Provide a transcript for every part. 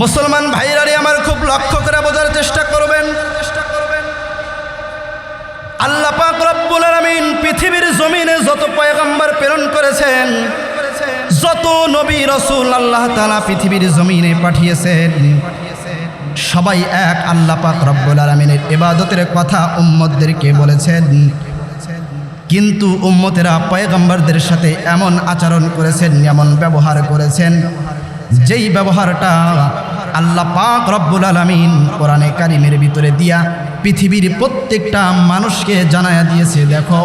মুসলমান ভাইরারে আমার খুব লক্ষ্য করে বোঝার চেষ্টা করবেন। আল্লাহ পাক রব্বুল আলামিন পৃথিবীর জমিনে যত পয়গম্বর প্রেরণ করেছেন, যত নবী রসুল আল্লাহ তাআলা পৃথিবীর জমিনে পাঠিয়েছেন, সবাই এক আল্লাহ পাক রব্বুল আলামিনের ইবাদতের কথা উম্মতদেরকে বলেছেন। কিন্তু উম্মতেরা পয়গম্বরদের সাথে এমন আচরণ করেছেন, এমন ব্যবহার করেছেন, যেই ব্যবহারটা আল্লাহ পাক রব্বুল আলমিন কোরআনে কারিমের ভিতরে দিয়া পৃথিবীর প্রত্যেকটা মানুষকে জানায়া দিয়েছে, দেখো।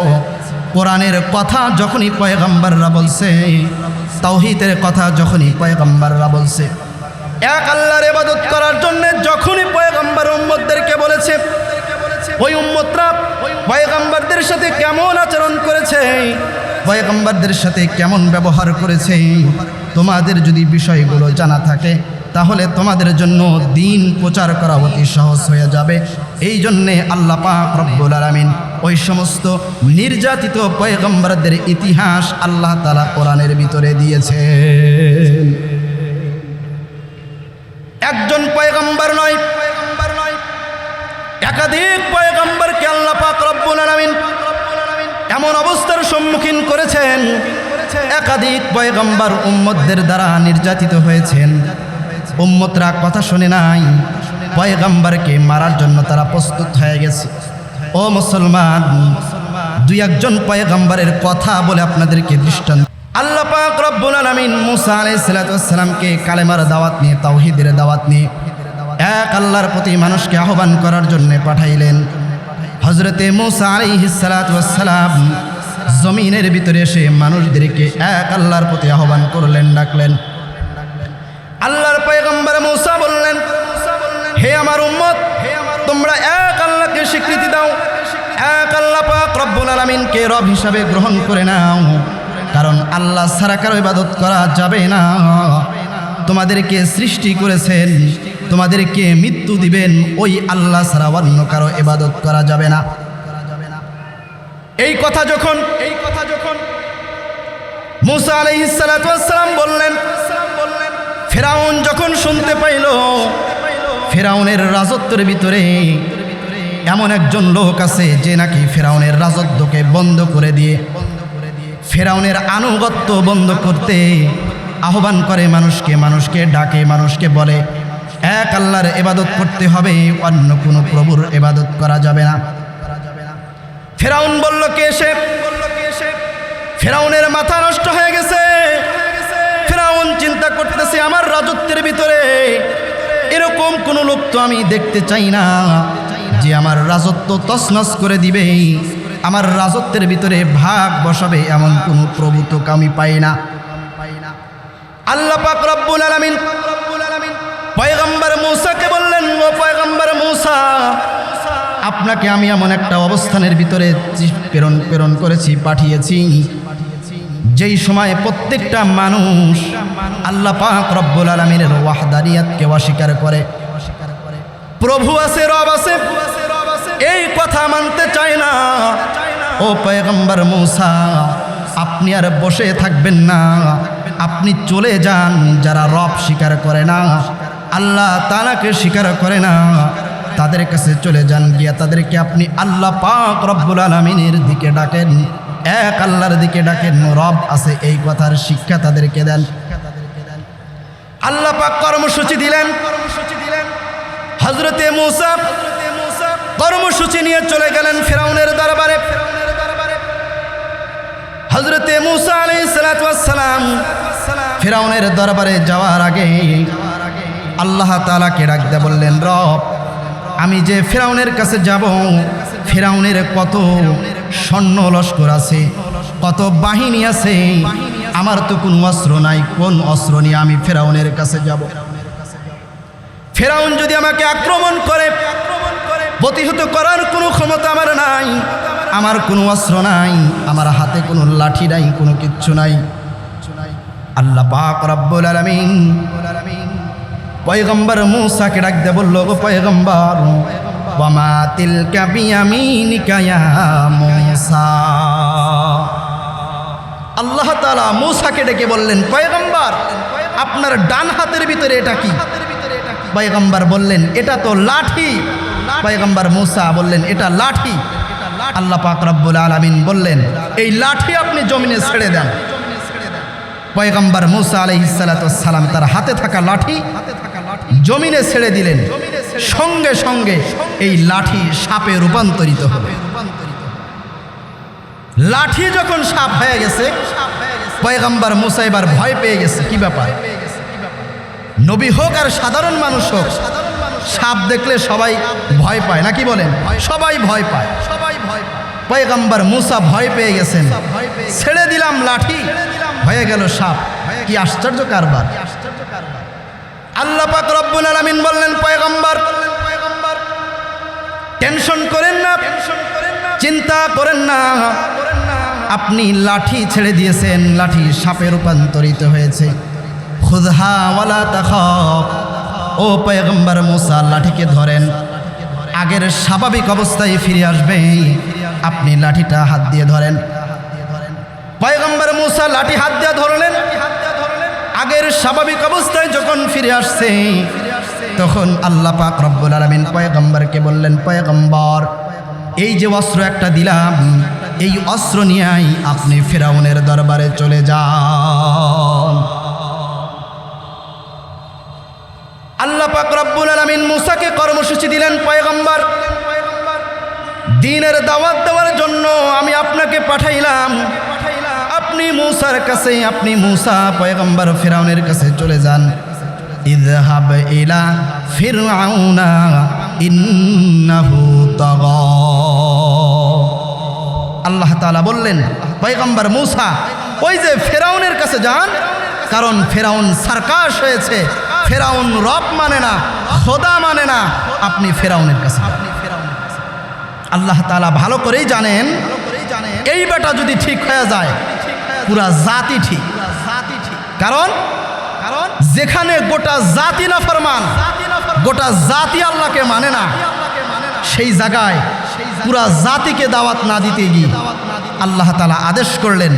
কোরআনের কথা যখনই পয়গম্বররা বলছে, তাওহিদের কথা যখনই পয়গম্বররা বলছে, এক আল্লাহর ইবাদত করার জন্য যখনই পয়গম্বর উম্মতদেরকে বলেছে, ওই উম্মতরা পয়গম্বরদের সাথে কেমন আচরণ করেছে? পয়গম্বরদের সাথে কেমন ব্যবহার করেছে? তোমাদের যদি বিষয়গুলো জানা থাকে তাহলে তোমাদের জন্য দিন প্রচার করা অতি সহজ হয়ে যাবে। এই জন্যে আল্লাহ পাক রব্বুল আলামিন ওই সমস্ত নির্যাতিত পয়গম্বরদের ইতিহাস আল্লাহ তালা কোরআনের ভিতরে দিয়েছে একজন পয়গম্বর নয়, একাধিক পয়গম্বরকে আল্লাহ পাক রব্বুল আলামিন এমন অবস্থার সম্মুখীন করেছেন। একাধিক পয়গম্বর উম্মতদের দ্বারা নির্যাতিত হয়েছেন। উম্মতরা কথা শুনে নাই। পয়গম্বরকে মারার জন্য তারা প্রস্তুত হয়ে গেছে। ও মুসলমান, দুই একজন পয়গম্বরের কথা বলে আপনাদেরকে দৃষ্টান্ত। আল্লাহ পাক রব্বুল আলামিন মুসা আলাইহিস সালাতু ওয়াস সালামকে কালেমার দাওয়াত নিয়ে, তাওহীদের দাওয়াত নিয়ে এক আল্লাহর প্রতি মানুষকে আহ্বান করার জন্য পাঠাইলেন। হজরতে মুসা আলাইহিস সালাতু ওয়াস সালাম জমিনের ভিতরে এসে মানুষদেরকে এক আল্লাহর প্রতি আহ্বান করলেন, ডাকলেন। আল্লাহর পয়গম্বর মৌসা বললেন, হে আমার উম্মত, তোমরা এক আল্লাহকে স্বীকৃতি দাও, এক আল্লাহ পাক রব্বুল আলামিনকে রব হিসাবে গ্রহণ করে নাও, কারণ আল্লাহ ছাড়া কারও ইবাদত করা যাবে না। তোমাদেরকে সৃষ্টি করেছেন, তোমাদেরকে মৃত্যু দিবেন, ওই আল্লাহ ছাড়া অন্য কারও ইবাদত করা যাবে না। এই কথা যখন, এই কথা যখন মুসা সালাম বললেন শুনতে পাইল, ফেরাউনের রাজত্বের ভিতরে এমন একজন লোক আছে যে নাকি ফেরাউনের রাজত্বকে বন্ধ করে দিয়ে, ফেরাউনের আনুগত্য বন্ধ করতে আহ্বান করে মানুষকে মানুষকে ডাকে, মানুষকে বলে, এক আল্লাহর এবাদত করতে হবে, অন্য কোনো প্রভুর এবাদত করা যাবে না। ফেরাউন বলল, কে এসে ফেরাউনের মাথা নষ্ট হয়ে গেছে। ফেরাউন চিন্তা করতেছে আমার রাজত্বের ভিতরে। এরকম কোনো লোক তো আমি দেখতে চাই না, যে আমার রাজত্ব তছনছ করে দিবে। আমার রাজত্বের ভিতরে ভাগ বসাবে এমন কোনো প্রভু তো আমি পাই না। আল্লাহ পাক রব্বুল আলামিন পয়গম্বর মূসাকে বললেন, ও পয়গম্বর মূসা, আপনাকে আমি এমন একটা অবস্থানের ভিতরে প্রেরণ প্রেরণ করেছি, পাঠিয়েছি। যেই সময় প্রত্যেকটা মানুষ আল্লাহ পাক রব্বুল আলমিনের ওয়াহদারিয়াতকে অস্বীকার করে। প্রভু আছে, রব আছে, এই কথা মানতে চায় না। ও পয়গম্বর মূসা, আপনি আর বসে থাকবেন না। আপনি চলে যান, যারা রব স্বীকার করে না, আল্লাহ তালাকে স্বীকার করে না, তাদের কাছে চলে যান। গিয়া তাদেরকে আপনি আল্লাহ পাক রব্বুল আলমিনের দিকে ডাকেন। এক আল্লাহর দিকে ডাকেন, রব আছে, এই কথার শিক্ষা তাদেরকে দেন। আল্লাহ পাক কর্মসূচি দিলেন। হজরতে মুসা কর্মসূচি নিয়ে চলে গেলেন ফেরাউনের দরবারে। হজরতে মুসা আলাই ফেরাউনের দরবারে যাওয়ার আগে আল্লাহ তালাকে ডাকতে বললেন রব আমি যে ফেরাউনের কাছে যাব ফেরাউনের কত স্বর্ণ লস্কর আছে কত বাহিনী আছে আমার তো কোনো অস্ত্র নাই, কোন অস্ত্র নিয়ে আমি ফেরাউনের কাছে যাব? ফেরাউন যদি আমাকে আক্রমণ করে, প্রতিহত করার কোনো ক্ষমতা আমার নাই, আমার কোনো অস্ত্র নাই, আমার হাতে কোনো লাঠি নাই, কোনো কিচ্ছু নাই। আল্লাহ পাক রব্বুল আলামিন পয়গম্বর মূসাকে ডাক দে বলল গো পয়গম্বর ওয়ামা তিলকা বিয়ামিনিকা ইয়া মূসা? আল্লাহ তালা মূসাকে ডেকে বললেন, পয়গম্বর, আপনার ডান হাতের ভিতরে এটা কি? পয়গম্বর বললেন, এটা তো লাঠি। পয়গম্বর মুসা বললেন, এটা লাঠি। আল্লাহ পাক রব্বুল আলামিন বললেন, এই লাঠি আপনি জমিনে ছেড়ে দেন। পয়গম্বর মুসা আলাইহিসসালাম তার হাতে থাকা লাঠি জমিনে ছেড়ে দিলেন। সঙ্গে সঙ্গে এই লাঠি সাপে রূপান্তরিত হবে লাঠি যখন সাপ হয়ে গেছে, পয়গম্বর মুসা এবার ভয় পেয়ে গেছে। কি ব্যাপার? নবী হোক আর সাধারণ মানুষ হোক, সাপ দেখলে সবাই ভয় পায়, নাকি বলেন? সবাই ভয় পায়। সবাই ভয় পয়গম্বর মুসা ভয় পেয়ে গেছেন। ছেড়ে দিলাম লাঠি, হয়ে গেল সাপ। কি আশ্চর্য কারবার। আল্লাহ পাক রব্বুল আলামিন বললেন, পয়গম্বর, টেনশন করেন না, চিন্তা করেন না। আপনি লাঠি ছেড়ে দিয়েছেন, লাঠি সাপে রূপান্তরিত হয়েছে। ও পয়গম্বর মুসা, লাঠিকে ধরেন। আগের স্বাভাবিক অবস্থায় ফিরে আসবে, আপনি লাঠিটা হাত দিয়ে ধরেন। পয়গম্বর মুসা, লাঠি হাত দিয়ে ধরলেন। আগের স্বাভাবিক অবস্থায় যখন ফিরে আসছে, তখন আল্লাহ পাক রব্বুল আলমিন পয়গম্বরকে বললেন, পয়গম্বর, এই যে অস্ত্র একটা দিলাম এই অস্ত্র নিয়েই আপনি ফেরাউনের দরবারে চলে যান। আল্লাহ পাক রব্বুল আলমিন মুসাকে কর্মসূচি দিলেন, পয়গম্বর। দিনের দাওয়াত দেওয়ার জন্য আমি আপনাকে পাঠাইলাম। আপনি মুসার কাছে, আপনি মুসা পয়গম্বর ফেরাউনের কাছে চলে যান। ইযহাব ইলা ফিরআউনা ইন্নাহু তাগা। আল্লাহ তালা বললেন, পয়গম্বর মুসা, ওই যে ফেরাউনের কাছে যান, কারণ ফেরাউন সার্কাস হয়েছে ফেরাউন রব মানে না, খোদা মানে না, আপনি ফেরাউনের কাছে। আল্লাহ তালা ভালো করেই জানেন, এই বেটা যদি ঠিক হয়ে যায়, পুরা জাতি ঠিক কারণ কারণ যেখানে গোটা জাতি না ফরমান গোটা জাতি আল্লাহকে মানে না, সেই জায়গায় পুরা জাতিকে দাওয়াত না দিতে গিয়ে আল্লাহ তালা আদেশ করলেন,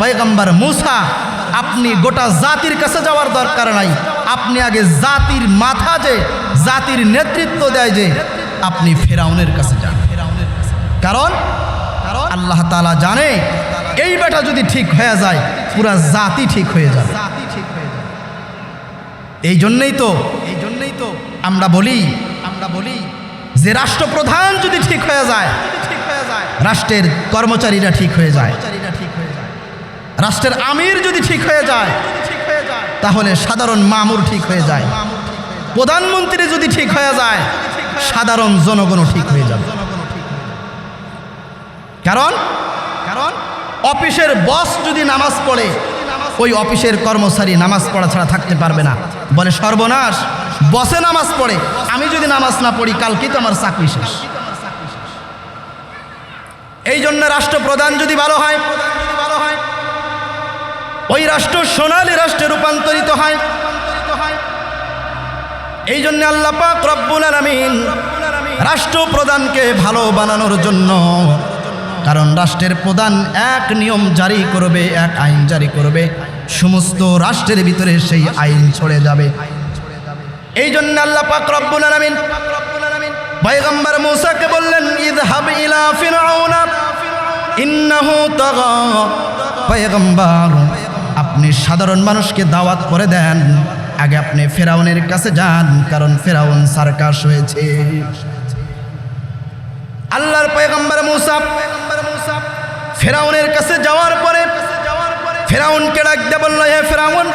পয়গম্বর মুসা, আপনি গোটা জাতির কাছে যাওয়ার দরকার নাই। আপনি আগে জাতির মাথা যে, জাতির নেতৃত্ব দেয় যে, আপনি ফেরাউনের কাছে যান। কারণ আল্লাহ তালা জানে, এই বেটা যদি ঠিক হয়ে যায়, পুরা জাতি ঠিক হয়ে যাবে। এই জন্যই তো এই জন্যই তো আমরা বলি আমরা বলি যে রাষ্ট্রপ্রধান যদি ঠিক হয়ে যায়, রাষ্ট্রের কর্মচারীরা ঠিক হয়ে যায়। রাষ্ট্রের আমির যদি ঠিক হয়ে যায়, তাহলে সাধারণ মামুর ঠিক হয়ে যায়। প্রধানমন্ত্রী যদি ঠিক হয়ে যায়, সাধারণ জনগণও ঠিক হয়ে যাবে। কারণ কারণ অফিসের বস যদি নামাজ পড়ে, ওই অফিসের কর্মচারী নামাজ পড়া ছাড়া থাকতে পারবে না। বলে সর্বনাশ। বসে নামাজ পড়ে। আমি যদি নামাজ না পড়ি, কালকেই তো আমার চাকরি শেষ। এই জন্য রাষ্ট্রপ্রধান যদি ভালো হয়, ওই রাষ্ট্র সোনালী রাষ্ট্রে রূপান্তরিত হয়। এই জন্য আল্লাহ পাক রব্বুল আলামিন রাষ্ট্রপ্রধানকে ভালো বানানোর জন্য, কারণ রাষ্ট্রের প্রধান এক নিয়ম জারি করবে, এক আইন জারি করবে। সমস্ত রাষ্ট্রের ভিতরে সেই আইন ছড়ে যাবে। এই জন্য আল্লাহ পাক রব্বুল আলামিন পয়গম্বর মুসাকে বললেন, ইযহাব ইলা ফিরআউনা, ইন্নাহু তাগা। পয়গম্বর, আপনি সাধারণ মানুষকে দাওয়াত করে দেন, আগে আপনি ফেরাউনের কাছে যান, কারণ ফেরাউন সার্কাস হয়েছে। আল্লাহর পয়গম্বর মুসা ফেরাউনের কাছে যাওয়ার পরে ফেরাউনকে ডাক ডাকতে বলল, হে ফেরাউন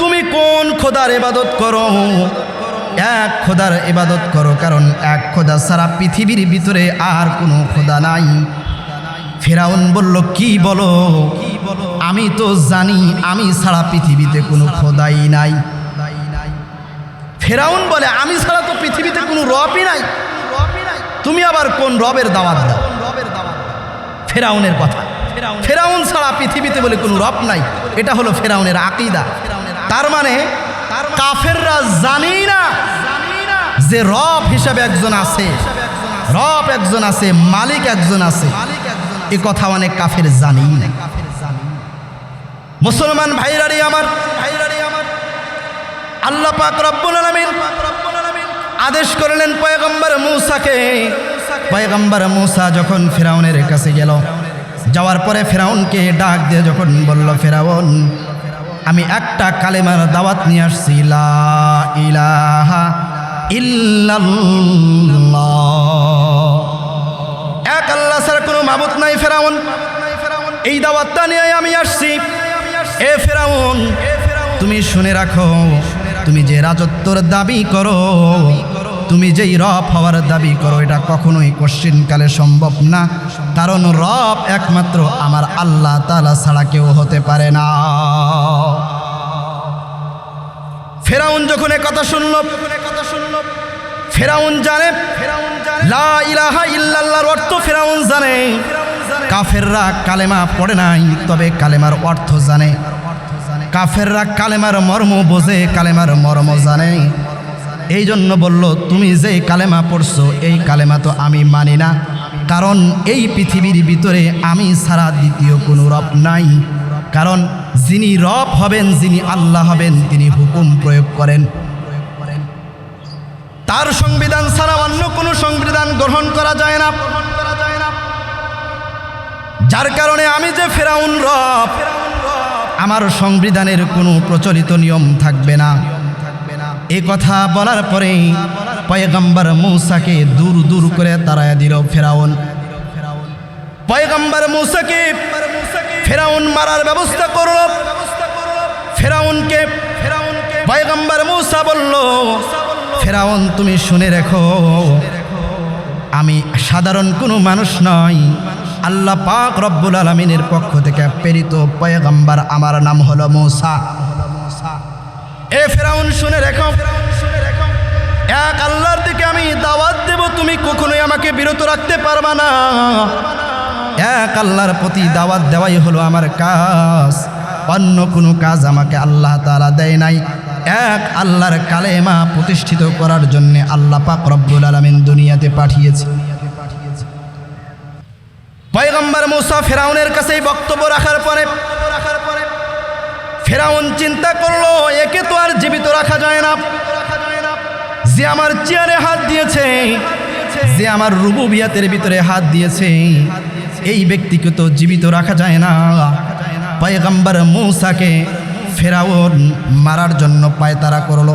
তুমি কোন খোদার ইবাদত করো? এক খোদার ইবাদত করো, কারণ এক খোদা সারা পৃথিবীর ভিতরে আর কোনো খোদা নাই। ফেরাউন বলল, কি বলো? আমি তো জানি, আমি সারা পৃথিবীতে কোনো খোদাই নাই। ফেরাউন বলে, আমি ছাড়া তো পৃথিবীতে কোনো রবই নাই। তুমি আবার কোন রবের দাওয়াত দাও? রবের দাওয়াত ফেরাউনের কথা। ফেরাউন ছাড়া পৃথিবীতে বলে কোনো রব নাই। এটা হলো ফেরাউনের আকিদা। তার মানে কাফেররা জানেই না যে রব হিসাবে একজন আছে। রব একজন আছে, মালিক একজন আছে। এ কথা অনেক কাফের জানেই না। মুসলমান ভাইরারি আমার, আল্লাহ পাক রব্বুল আলামিন আদেশ করলেন পয়গম্বর মূসাকে। পয়গম্বর মূসা যখন ফেরাউনের কাছে গেল, যাওয়ার পরে ফেরাউনকে ডাক দিয়ে যখন বলল, ফেরাউন আমি একটা কালেমার দাওয়াত নিয়ে আসছি ইলাহা এক আল্লাহ ছাড়া কোনো মাবুত নাই ফেরাউন। এই দাওয়াতটা নিয়ে আমি আসছি। এ ফেরাউন, তুমি শুনে রাখো, তুমি যে রাজত্বর দাবি করো তুমি যেই রব হওয়ার দাবি করো, এটা কখনোই কশ্চিনকালে সম্ভব না। কারণ রব একমাত্র আমার আল্লাহ তালা ছাড়া কেউ হতে পারে না। ফেরাউন যখন কথা শুনল কথা শুনল, ফেরাউন জানে, লা ইলাহা অর্থ ফেরাউন জানে। কাফেররা কালেমা পড়ে তবে কালেমার অর্থ জানে। কাফেররা কালেমার মর্ম বোঝে, কালেমার মর্ম জানে। এই জন্য বলল, তুমি যে কালেমা পড়ছো, এই কালেমা তো আমি মানি না। কারণ এই পৃথিবীর ভিতরে আমি ছাড়া দ্বিতীয় কোনো রব নাই। কারণ যিনি রব হবেন, যিনি আল্লাহ হবেন, তিনি হুকুম প্রয়োগ করেন। তার সংবিধান ছাড়া অন্য কোনো সংবিধান গ্রহণ করা যায় না। যার কারণে আমি যে ফেরাউন রব, আমার সংবিধানের কোনো প্রচলিত নিয়ম থাকবে না। এ কথা বলার পরেই পয়গম্বর মৌসাকে দূর দূর করে তাড়ায় দিল ফেরাউন। পয়গম্বর মৌসাকে ফেরাউন মারার ব্যবস্থা করল। ফেরাউনকে পয়গম্বর মৌসা বলল, ফেরাউন, তুমি শুনে রেখো, আমি সাধারণ কোনো মানুষ নয় আল্লাহ পাক রব্বুল আলমিনের পক্ষ থেকে প্রেরিত পয়গম্বর আমার নাম হলো মৌসা। এ ফেরাউন, শুনে রেখো। এক আল্লাহর দিকে আমি দাওয়াত দেব, তুমি কখনোই আমাকে বিরত রাখতে পারবা না। এক আল্লাহর প্রতি দাওয়াত দেওয়াই হলো আমার কাজ। অন্য কোনো কাজ আমাকে আল্লাহ তাআলা দেয় নাই। এক আল্লাহর কালেমা প্রতিষ্ঠিত করার জন্য আল্লাহ পাক রব্বুল আলমিন দুনিয়াতে পাঠিয়েছে। পয়গম্বর মুসা ফেরাউনের কাছে এই বক্তব্য রাখার পরে ফেরাউন চিন্তা করল, একে তো আর জীবিত রাখা যায় না। যে আমার চেয়ারে হাত দিয়েছে, যে আমার রুবুবিয়াতের ভিতরে হাত দিয়েছে, এই ব্যক্তিকে তো জীবিত রাখা যায় না। পয়গম্বর মূসাকে ফেরাউন মারার জন্য পায়তারা করল।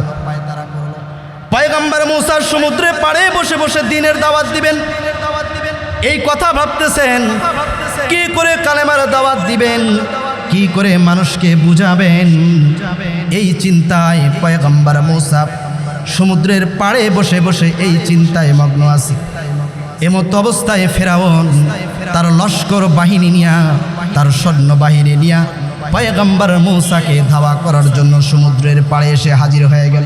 পয়গম্বর মূসা সমুদ্রে পাড়ে বসে বসে দিনের দাওয়াত দিবেন। এই কথা ভাবতেছেন, কি করে কালেমার দাওয়াত দিবেন? কি করে মানুষকে বুঝাবেন? এই চিন্তায় পয়গম্বর মূসা সমুদ্রের পাড়ে বসে বসে এই চিন্তায় মগ্ন আছে। এমত অবস্থায় ফেরাউন তার লস্কর বাহিনী নিয়া, তার সৈন্য বাহিনী নিয়া পয়গম্বর মৌসাকে ধাওয়া করার জন্য সমুদ্রের পাড়ে এসে হাজির হয়ে গেল।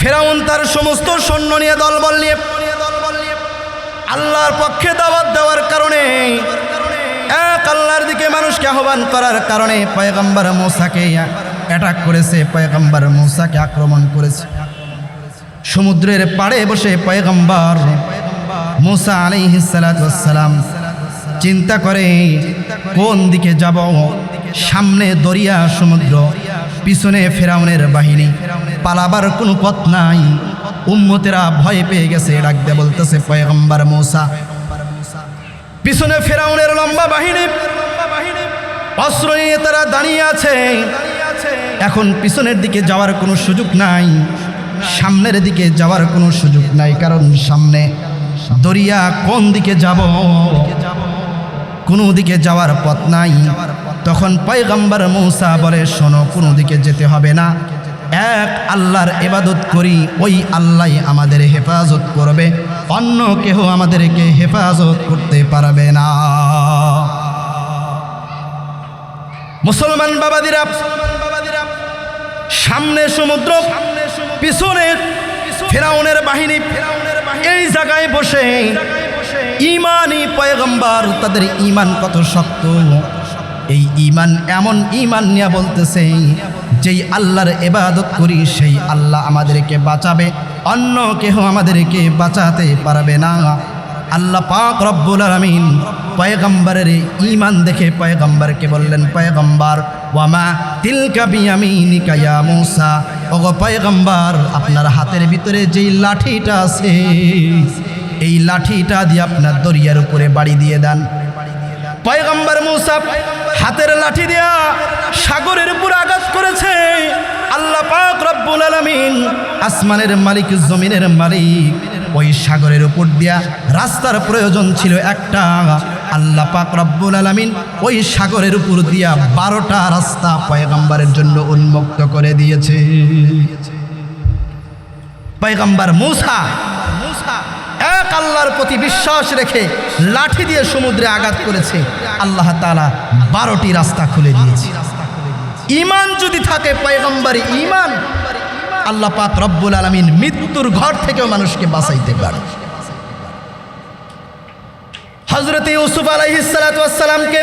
ফেরাউন তার সমস্ত সৈন্য নিয়ে দলবল নিয়ে আল্লাহর পক্ষে দাওয়াত দেওয়ার কারণে এক আল্লাহর দিকে মানুষকে আহ্বান করার কারণে পয়গম্বর মূসাকে অ্যাটাক করেছে, পয়গম্বর মূসাকে আক্রমণ করেছে। সমুদ্রের পাড়ে বসে পয়গম্বর মুসা আলাইহিসালাম চিন্তা করে, কোন দিকে যাব? সামনে দরিয়া সমুদ্র, পিছনে ফেরাউনের বাহিনী, পালাবার কোনো পথ নাই। উম্মতেরা ভয় পেয়ে গেছে ডাকতে বলতেছে, পয়গম্বর মৌসা পিছনে ফেরাউনের লম্বা বাহিনী। অস্ত্র নিয়ে তারা দাঁড়িয়ে আছে। এখন পিছনের দিকে যাওয়ার কোনো সুযোগ নাই। সামনের দিকে যাওয়ার কোনো সুযোগ নাই, কারণ সামনে দরিয়া কোন দিকে যাব, কোনো দিকে যাওয়ার পথ নাই। তখন পয়গম্বর মৌসা বলে, শোনো, কোনো দিকে যেতে হবে না। এক, আল্লাহর এবাদত করি, ওই আল্লাহ আমাদের হেফাজত করবে। অন্য কেহ আমাদেরকে হেফাজত করতে পারবে না। মুসলমান বাবাদিরা, সামনে সমুদ্র, পিছনে ফেরাউনের বাহিনী, এই জায়গায় বসে ইমানই পয়গম্বর, তাদের ইমান কত শক্ত? এই ইমান এমন ইমান নিয়ে বলতেছে, যেই আল্লাহর এবাদত করি, সেই আল্লাহ আমাদেরকে বাঁচাবে। অন্য কেহ আমাদেরকে বাঁচাতে পারবে না। আল্লাহ পাক রব্বুল আলমিন পয়গম্বরের ইমান দেখে পয়গম্বরকে বললেন, পয়গম্বর, ওয়ামা তিলকা বিয়ামিনিকা ইয়া মূসা? ওগো পয়গম্বর, আপনার হাতের ভিতরে যেই লাঠিটা আছে, এই লাঠিটা দিয়ে আপনার দরিয়ার উপরে বাড়ি দিয়ে দেন। পয়গম্বর মুসা হাতের লাঠি দিয়া সাগরের উপর আঘাত করেছে। আল্লাহ পাক রব্বুল আলামিন আসমানের মালিক, জমিনের মালিক। ওই সাগরের উপর দিয়া রাস্তার প্রয়োজন ছিল একটা। আল্লাহ পাক রব্বুল আলামিন ওই সাগরের উপর দিয়া বারোটা রাস্তা পয়গম্বরের জন্য উন্মুক্ত করে দিয়েছে। পয়গম্বর মুসা এক আল্লাহর প্রতি বিশ্বাস রেখে লাঠি দিয়ে সমুদ্রে আঘাত করেছে। আল্লাহ তালা বারোটি রাস্তা খুলে দিয়েছে। ইমান যদি থাকে, পয়গম্বরী ইমান আল্লাহ পাক রব্বুল আলমিন মৃত্যুর ঘর থেকেও মানুষকে বাঁচাইতে পারে। হজরত ইউসুফ আলাইসালামকে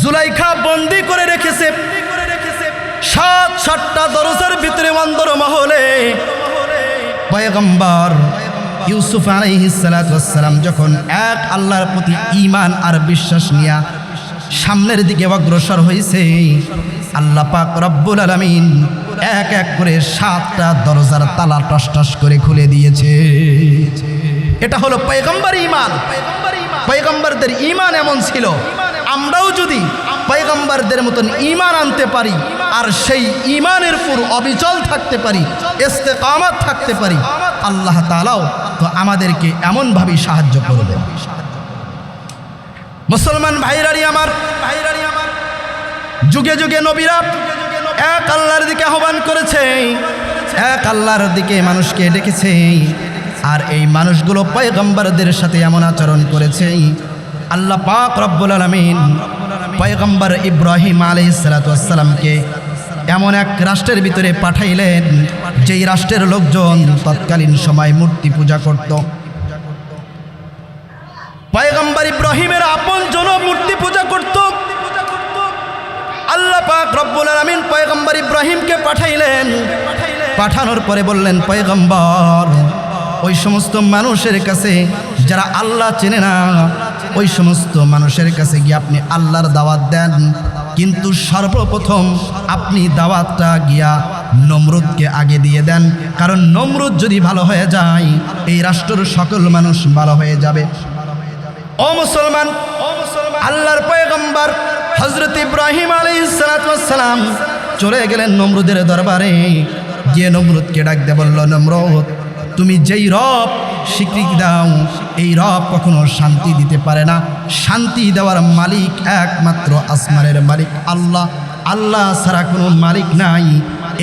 জুলাইখা বন্দি করে রেখেছে। সাত সাতটা দরজার ভিতরে অন্দর মহলে পয়গম্বর ইউসুফ আলাইহিসালাম যখন এক আল্লাহর প্রতি ইমান আর বিশ্বাস নিয়া সামনের দিকে অগ্রসর হয়েছে আল্লাহ পাক রব্বুল আলমিন এক এক করে সাতটা দরজার তালা টস টস করে খুলে দিয়েছে। এটা হলো পয়গম্বর ইমান পয়গম্বরদের ইমান এমন ছিল, আমরাও যদি পয়গম্বরদের মতন ইমান আনতে পারি আর সেই ইমানের উপর অবিচল থাকতে পারি, ইস্তেকামাত থাকতে পারি, আল্লাহ তালাও তো আমাদেরকে এমনভাবেই সাহায্য করবে মুসলমান ভাইরারি আমার ভাইরারি আমার। যুগে যুগে নবীরা এক আল্লাহর দিকে আহ্বান করেছে, এক আল্লাহর দিকে মানুষকে ডেকেছে, আর এই মানুষগুলো পয়গম্বরদের সাথে এমন আচরণ করেছে। আল্লাহ পাক রব্বুল আলমিন পয়গম্বর ইব্রাহিম আলাইসালাতামকে এমন এক রাষ্ট্রের ভিতরে পাঠাইলেন, যেই রাষ্ট্রের লোকজন তৎকালীন সময় মূর্তি পূজা করত পয়গম্বর ইব্রাহিমের আপন জন মূর্তি পূজা করত। আল্লাহ পাক রব্বুল আলামিন পয়গম্বর ইব্রাহিমকে পাঠাইলেন। পাঠানোর পরে বললেন, পয়গম্বর, ওই সমস্ত মানুষের কাছে যারা আল্লাহ চেনে না, ওই সমস্ত মানুষের কাছে গিয়ে আপনি আল্লাহর দাওয়াত দেন। কিন্তু সর্বপ্রথম আপনি দাওয়াতটা গিয়া নমরুদকে আগে দিয়ে দেন। কারণ নমরুদ যদি ভালো হয়ে যায়, এই রাষ্ট্রের সকল মানুষ ভালো হয়ে যাবে। ও মুসলমান আল্লাহর পয়গম্বর হজরত ইব্রাহিম আলাইসালাম চলে গেলেন নমরুদের দরবারে। গিয়ে নমরুদকে ডাক দে বলল, নমরুদ, তুমি যেই রব, স্বীকৃতি দাও। এই রব কখনো শান্তি দিতে পারে না। শান্তি দেওয়ার মালিক একমাত্র আসমানের মালিক আল্লাহ। আল্লাহ ছাড়া কোনো মালিক নাই।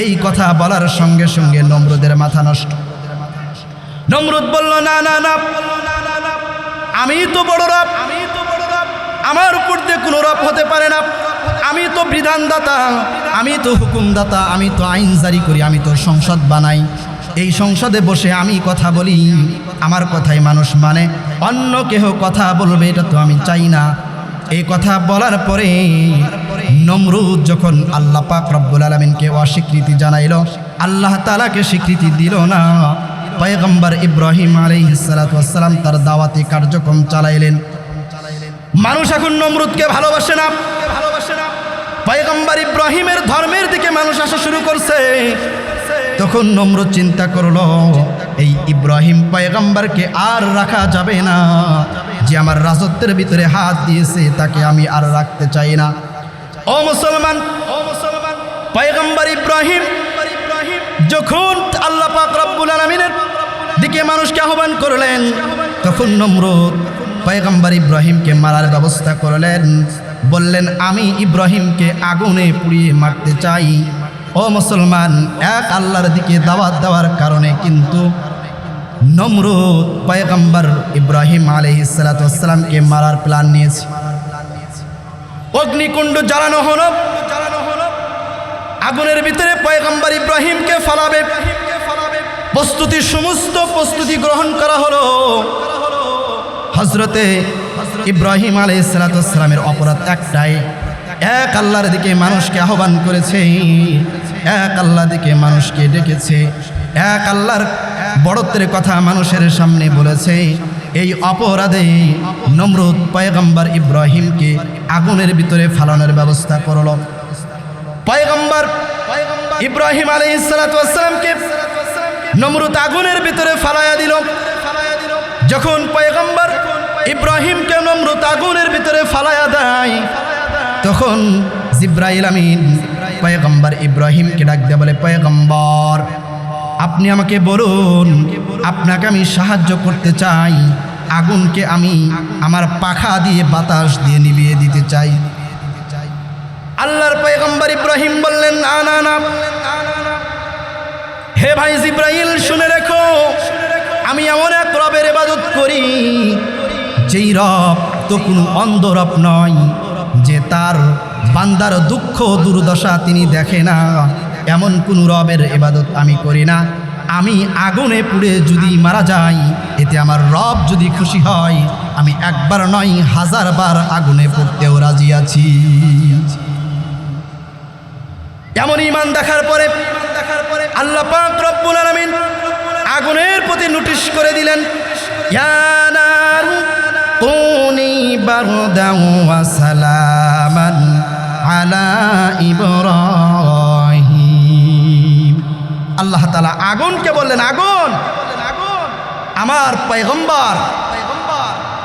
এই কথা বলার সঙ্গে সঙ্গে নমরুদের মাথা নষ্ট। নমরুদ বলল, না না না। আমি তো বড় রব। আমি আমার উপর দিয়ে কোনো রব হতে পারে না। আমি তো বিধানদাতা, আমি তো হুকুমদাতা, আমি তো আইন জারি করি, আমি তো সংসদ বানাই। এই সংসদে বসে আমি কথা বলি, আমার কথাই মানুষ মানে। অন্য কেহ কথা বলবে, এটা তো আমি চাই না। এই কথা বলার পরে নমরুদ যখন আল্লাহ পাক রব্বুল আলমিনকে অস্বীকৃতি জানাইল, আল্লাহ তালাকে স্বীকৃতি দিল না। পয়গম্বর ইব্রাহিম আলাইসালাম তার দাওয়াতি কার্যক্রম চালাইলেন। মানুষ এখন নমরুদকে ভালোবাসে না। ভালোবাসে না পয়গম্বর ইব্রাহিমের ধর্মের দিকে মানুষ আসা শুরু করছে। তখন নমরুদ চিন্তা করল, এই ইব্রাহিম পয়গম্বরকে আর রাখা যাবে না। যে আমার রাজত্বের ভিতরে হাত দিয়েছে, তাকে আমি আর রাখতে চাই না। ও মুসলমান ও মুসলমান, পয়গম্বর ইব্রাহিম যখন আল্লাহ পাক রব্বুল আলমিনের দিকে মানুষকে আহ্বান করলেন, তখন নমরুদ পয়গম্বর ইব্রাহিমকে মারার ব্যবস্থা করলেন। বললেন, আমি ইব্রাহিমকে আগুনে পুড়িয়ে মারতে চাই। ও মুসলমান, এক আল্লাহর দিকে দাওয়াত দেওয়ার কারণে কিন্তু নমরুদ পয়গম্বর ইব্রাহিম আলহিসালামকে মারার প্ল্যান নিয়েছে। অগ্নিকুণ্ড জ্বালানো হলো। আগুনের ভিতরে পয়গম্বর ইব্রাহিমকে ফালাবে। প্রস্তুতি, সমস্ত প্রস্তুতি গ্রহণ করা হলো। হজরতে ইব্রাহিম আলাইসালামের অপরাধ একটাই। এক আল্লাহর দিকে মানুষকে আহ্বান করেছে, এক আল্লাহ দিকে মানুষকে ডেকেছে, এক আল্লাহর বড়ত্বের কথা মানুষের সামনে বলেছে। এই অপরাধে নমরুদ পয়গম্বর ইব্রাহিমকে আগুনের ভিতরে ফালানোর ব্যবস্থা করল। পয়গম্বর ইব্রাহিম আলী ইসালাতামকে নমরুদ আগুনের ভিতরে ফালাইয়া দিল। যখন পয়গম্বর ইব্রাহিমকে নমরুদ আগুনের ভিতরে ফালাইয়া দেয়? তখন জিব্রাইল আমিন পয়গম্বর ইব্রাহিমকে ডাক দিয়ে বলে, পয়গম্বর, আপনি আমাকে বলুন, আপনাকে আমি সাহায্য করতে চাই, আগুনকে আমি আমার পাখা দিয়ে বাতাস দিয়ে নিভিয়ে দিতে চাই। আল্লাহর পয়গম্বর ইব্রাহিম বললেন না না না হে ভাই জিব্রাইল, শুনে রেখো, আমি এমন এক রবের ইবাদত করি যেই রব তো কোনো অন্ধ রব নয়, যে তার বান্দার দুঃখ দুর্দশা তিনি দেখে না, এমন কোনো রবের এবাদত আমি করি না। আমি আগুনে পুড়ে যদি মারা যাই, এতে আমার রব যদি খুশি হয়, আমি একবার নয়, হাজার বার আগুনে পড়তেও রাজি আছি। এমন ইমান দেখার পরে আল্লাহ পাক রব্বুল আলামিন আগুনের প্রতি নোটিশ করে দিলেন বারদাও ওয়া সালামান আলা ইব্রাহিম আল্লাহ তাআলা আগুনকে বললেন, আগুন! আমার পয়গম্বর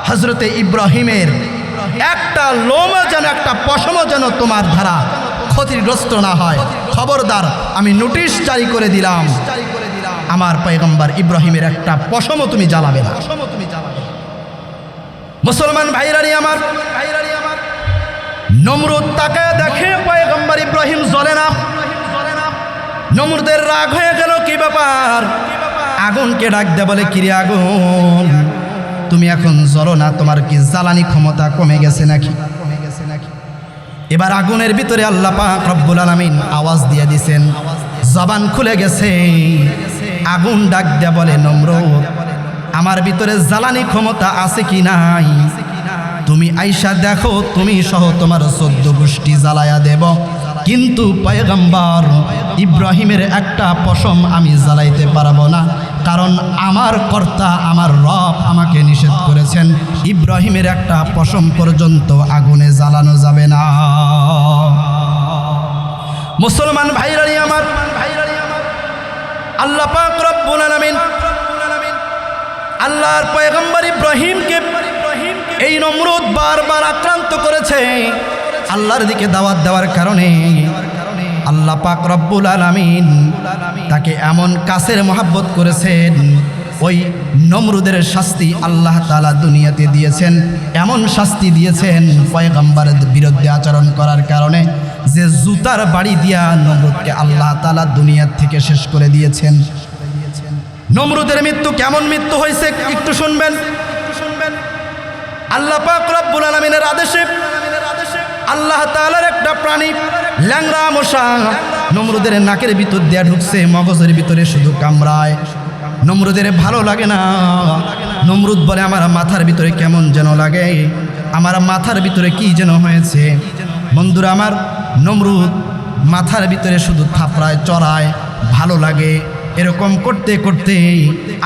হজরতে ইব্রাহিমের একটা লোমও যেন, একটা পশমও যেন তোমার ধারা ক্ষতিগ্রস্ত না হয়। খবরদার, আমি নোটিশ জারি করে দিলাম। আমার পয়গম্বর ইব্রাহিমের একটা পশমও তুমি জ্বালাবে না। মুসলমান ভাইরানি আমার নমরুদ তাকে দেখে পয়গম্বর ইব্রাহিম জ্বলে না। নমরুদের রাগ হয়ে গেল, কি ব্যাপার? আগুনকে ডাক দে বলে, কিরে আগুন, তুমি এখন জ্বলো না? তোমার কি জ্বালানি ক্ষমতা কমে গেছে নাকি কমে গেছে নাকি? এবার আগুনের ভিতরে আল্লাহ পাক রব্বুল আলামিন আওয়াজ দিয়ে দিছেন, জবান খুলে গেছে। আগুন ডাক দে বলে, নমরুদ আমার ভিতরে জ্বালানি ক্ষমতা আছে কি নাই? তুমি আইসা দেখো, তুমি সহ তোমার চোদ্দ গোষ্ঠী জ্বালায়া দেব। কিন্তু পয়গম্বর, ইব্রাহিমের একটা পশম আমি জ্বালাইতে পারব না। কারণ আমার কর্তা, আমার রব আমাকে নিষেধ করেছেন, ইব্রাহিমের একটা পশম পর্যন্ত আগুনে জ্বালানো যাবে না। মুসলমান ভাইরানি আমার ভাইরানি আমার আল্লাহ পাক রব্বুল আলামিন আল্লাহর পয়গম্বর ইব্রাহিমকে এই নমরুদ বারবার আক্রান্ত করেছে। আল্লাহর দিকে দাওয়াত দেওয়ার কারণে আল্লাহ পাক রব্বুল আলামিন তাকে এমন কাছের মহাব্বত করেছেন, ওই নমরুদের শাস্তি আল্লাহ তালা দুনিয়াতে দিয়েছেন, এমন শাস্তি দিয়েছেন পয়গম্বরের বিরুদ্ধে আচরণ করার কারণে যে জুতার বাড়ি দিয়া নমরুদকে আল্লাহ তালা দুনিয়ার থেকে শেষ করে দিয়েছেন। নমরুদের মৃত্যু কেমন মৃত্যু হয়েছে একটু শুনবেন। শুনবেন আল্লাহ পাক রব্বুল আলামিনের আদেশে আল্লাহ তাআলার একটা প্রাণী ল্যাংরা মশা নমরুদের নাকের ভিতর দেয়া ঢুকছে, মগজের ভিতরে শুধু কামড়ায়। নমরুদের ভালো লাগে না। নমরুদ বলে, আমার মাথার ভিতরে কেমন যেন লাগে? আমার মাথার ভিতরে কি যেন হয়েছে? বন্ধুরা আমার, নমরুদ মাথার ভিতরে শুধু থাপড়ায়, চড়ায়, ভালো লাগে। এরকম করতে করতে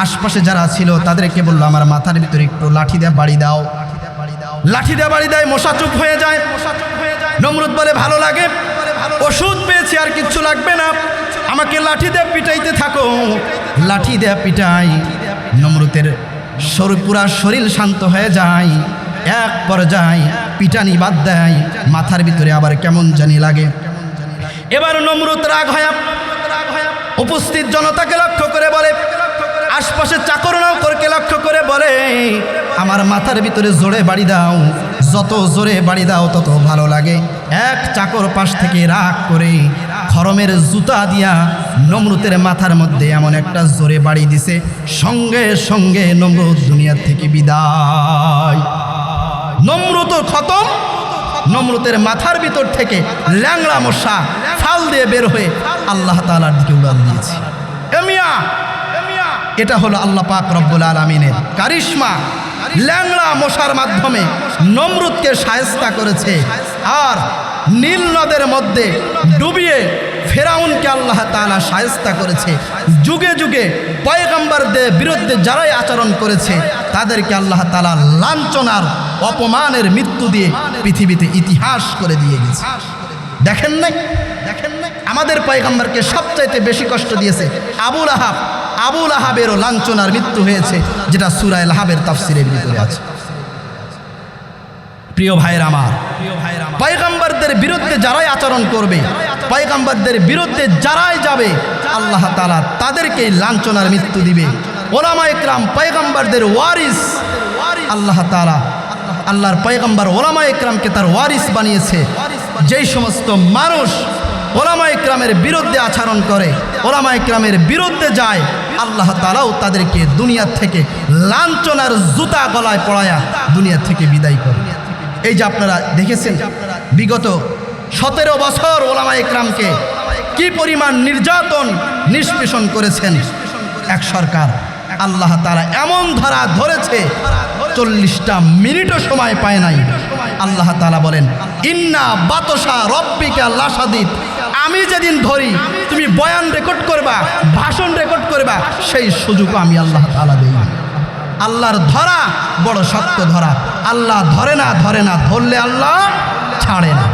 আশপাশে যারা ছিল, তাদেরকে বলল, আমার মাথার ভিতরে একটু লাঠি দিয়ে বাড়ি দাও। লাঠি দিয়ে বাড়ি দেয়, মশা চুপ হয়ে যায়। নমরুদ বলে, ভালো লাগে। ওষুধ পেয়েছি, আর কিচ্ছু লাগবে না। আমাকে লাঠি দিয়ে পিটাইতে থাকো। লাঠি দিয়ে পিটাই, নমরুদের শরীর, পুরা শরীর শান্ত হয়ে যায়। এক পর্যায়ে পিটানি বাদ দেয়, মাথার ভিতরে আবার কেমন জানি লাগে। এবার নমরুদ রাগ হয় উপস্থিত জনতাকে লক্ষ্য করে বলে, আশপাশে চাকর নৌকরকে লক্ষ্য করে বলে, আমার মাথার ভিতরে জোরে বাড়ি দাও, যত জোরে বাড়ি দাও তত ভালো লাগে। এক চাকর পাশ থেকে রাগ করে খরমের জুতা দিয়া নমরুতের মাথার মধ্যে এমন একটা জোরে বাড়ি দিছে, সঙ্গে সঙ্গে নমরুদ দুনিয়ার থেকে বিদায়। নমরুত খতম নমরুতের মাথার ভিতর থেকে ল্যাংড়া মশা ফাল দিয়ে বের হয়ে আল্লাহ তালার দিকে উড়াল দিয়েছে। এমিয়া এটা হলো আল্লাহ পাক রব্বুল আলমিনের কারিশমা ল্যাংড়া মশার মাধ্যমে নমরুদকে সায়স্তা করেছে আর নীল নদের মধ্যে ডুবিয়ে ফেরাউনকে আল্লাহ তাআলা সায়স্তা করেছে। যুগে যুগে পয়গম্বরদের বিরুদ্ধে যারাই আচরণ করেছে তাদেরকে আল্লাহ তাআলা লাঞ্ছনার অপমানের মৃত্যু দিয়ে পৃথিবীতে ইতিহাস করে দিয়ে গেছে। দেখেন নাই? দেখেন নাই? আমাদের পয়গম্বরকে সবচাইতে বেশি কষ্ট দিয়েছে আবুল আহাব আবুল আহাবেরও লাঞ্ছনার মৃত্যু হয়েছে, যেটা সুরায় লাহাবের তাফসিরের ভিতরে আছে প্রিয় ভাইয়ের আমার, পয়গম্বরদের বিরুদ্ধে যারাই আচরণ করবে, পয়গম্বরদের বিরুদ্ধে যারাই যাবে, আল্লাহ তালা তাদেরকে লাঞ্ছনার মৃত্যু দিবে। ওলামা ইকরাম পয়গম্বরদের ওয়ারিস। আল্লাহ তালা আল্লাহর পয়গম্বর ওলামা ইকরামকে তার ওয়ারিস বানিয়েছে। যেই সমস্ত মানুষ ওলামা ইকরামের বিরুদ্ধে আচরণ করে ওলামা ইকরামের বিরুদ্ধে যায়, আল্লাহ তালাও তাদেরকে দুনিয়া থেকে লাঞ্ছনার জুতা গলায় পড়ায়া দুনিয়া থেকে বিদায় করে। এই যে আপনারা দেখেছেন, বিগত সতেরো বছর ওলামা ইকরামকে কি পরিমাণ নির্যাতন, নিষ্পেষণ করেছেন এক সরকার। আল্লাহ তারা এমন ধরা ধরেছে, চল্লিশটা মিনিটও সময় পায় নাই। আল্লাহ তালা বলেন, ইন্না বাতসা রব্বিকা লাসাদিত আমি যেদিন ধরি, তুমি বয়ান রেকর্ড করবা, ভাষণ রেকর্ড করবা, সেই সুযোগ আমি আল্লাহ তালা দিই আল্লাহর ধরা বড় শক্ত ধরা। আল্লাহ ধরে না ধরে না, ধরলে আল্লাহ ছাড়ে না।